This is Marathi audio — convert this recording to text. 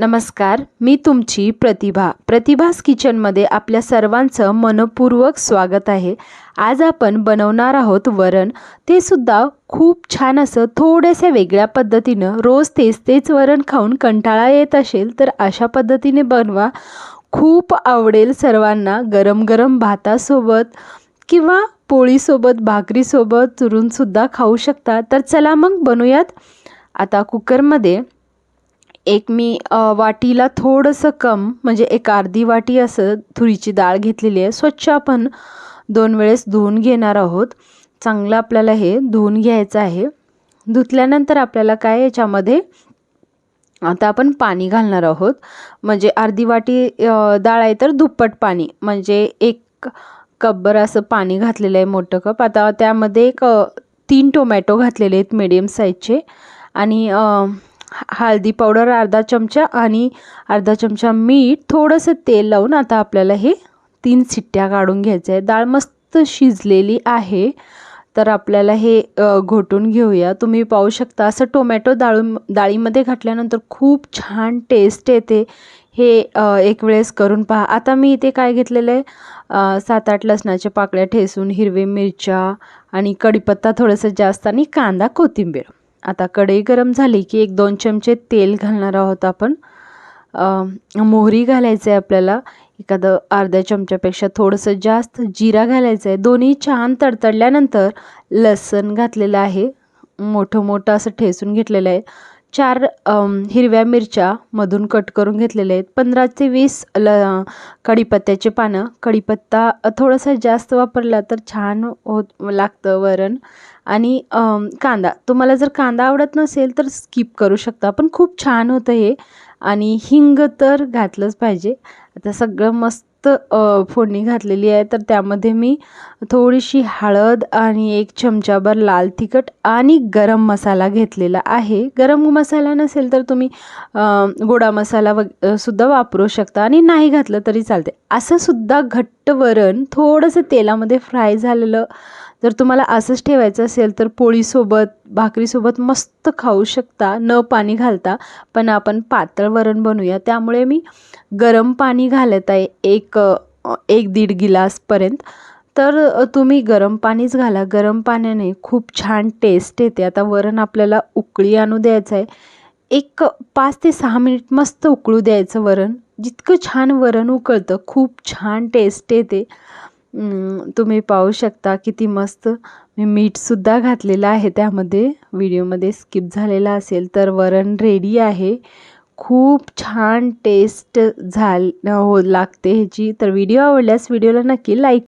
नमस्कार मी तुमची प्रतिभा. प्रतिभास किचनमध्ये आपल्या सर्वांचं मनपूर्वक स्वागत आहे. आज आपण बनवणार आहोत वरण. ते सुद्धा खूप छान असं थोड्याशा वेगळ्या पद्धतीनं रोज तेच तेच वरण खाऊन कंटाळा येत असेल तर अशा पद्धतीने बनवा. खूप आवडेल सर्वांना गरम गरम भातासोबत किंवा पोळीसोबत भाकरीसोबत चुरूनसुद्धा खाऊ शकता. तर चला मग बनवूयात आता कुकरमध्ये एक मी वाटीला थोडंसं कम म्हणजे एक अर्धी वाटी असं थुरीची डाळ घेतलेली आहे. स्वच्छ आपण दोन वेळेस धुवून घेणार आहोत. चांगलं आपल्याला हे धुवून घ्यायचं आहे. धुतल्यानंतर आपल्याला काय याच्यामध्ये आता आपण पाणी घालणार आहोत. म्हणजे अर्धी वाटी डाळ आहे तर दुप्पट पाणी म्हणजे एक कपभर असं पाणी घातलेलं आहे मोठं कप. आता त्यामध्ये एक तीन टोमॅटो घातलेले आहेत मीडियम साईजचे. आणि हळदी पावडर अर्धा चमचा आणि अर्धा चमचा मीठ थोडंसं तेल लावून आता आपल्याला हे तीन सिट्ट्या काढून घ्यायचं आहे. डाळ मस्त शिजलेली आहे. तर आपल्याला हे घोटून घेऊया. तुम्ही पाहू शकता असं टोमॅटो डाळू डाळीमध्ये घातल्यानंतर खूप छान टेस्ट येते. हे एक वेळेस करून पहा. आता मी इथे काय घेतलेलं आहे? सात आठ लसणाच्या पाकळ्या ठेसून हिरवे मिरच्या आणि कढीपत्ता थोडंसं जास्त आणि कांदा कोथिंबीर. आता कढई गरम झाली की एक दोन चमचे तेल घालणार आहोत आपण. मोहरी घालायचं आहे आपल्याला. एखादं अर्ध्या चमच्यापेक्षा थोडंसं जास्त जिरा घालायचं आहे दोन्ही छान तडतडल्यानंतर लसण घातलेलं आहे. मोठं मोठं असं ठेसून घेतलेलं आहे. चार हिरव्या मिरच्या मधून कट करून घेतलेल्या आहेत. पंधरा ते वीस ल कढीपत्त्याचे पानं. कढीपत्ता थोडासा जास्त वापरला तर छान होत लागतं वरण. आणि कांदा. तुम्हाला जर कांदा आवडत नसेल तर स्किप करू शकता. पण खूप छान होतं हे. आणि हिंग तर घातलंच पाहिजे. आता सगळं मस्त फोडणी घातलेली आहे. तर त्यामध्ये मी थोडीशी हळद आणि एक चमचाभर लाल तिखट आणि गरम मसाला घेतलेला आहे. गरम मसाला नसेल तर तुम्ही गोडा मसाला व सुद्धा वापरू शकता. आणि नाही घातलं तरी चालते असं सुद्धा घट्ट वरण थोडंसं तेलामध्ये फ्राय झालेलं जर तुम्हाला असंच ठेवायचं असेल तर पोळीसोबत भाकरीसोबत मस्त खाऊ शकता. न पाणी घालता पण आपण पातळ वरण बनवूया. त्यामुळे मी गरम पाणी घालत आहे एक एक दीड गिलासपर्यंत. तर तुम्ही गरम पाणीच घाला. गरम पाण्याने खूप छान टेस्ट येते. आता वरण आपल्याला उकळी आणू द्यायचं आहे. एक पाच ते सहा मिनिट मस्त उकळू द्यायचं वरण. जितकं छान वरण उकळतं खूप छान टेस्ट येते. तुम्ही पाहू शकता किती मस्त मी मीठसुद्धा घातलेलं आहे त्यामध्ये. व्हिडिओमध्ये स्किप झालेला असेल तर वरण रेडी आहे. खूप छान टेस्ट झाल हो लागते ह्याची. तर व्हिडिओ आवडल्यास व्हिडिओला नक्की लाईक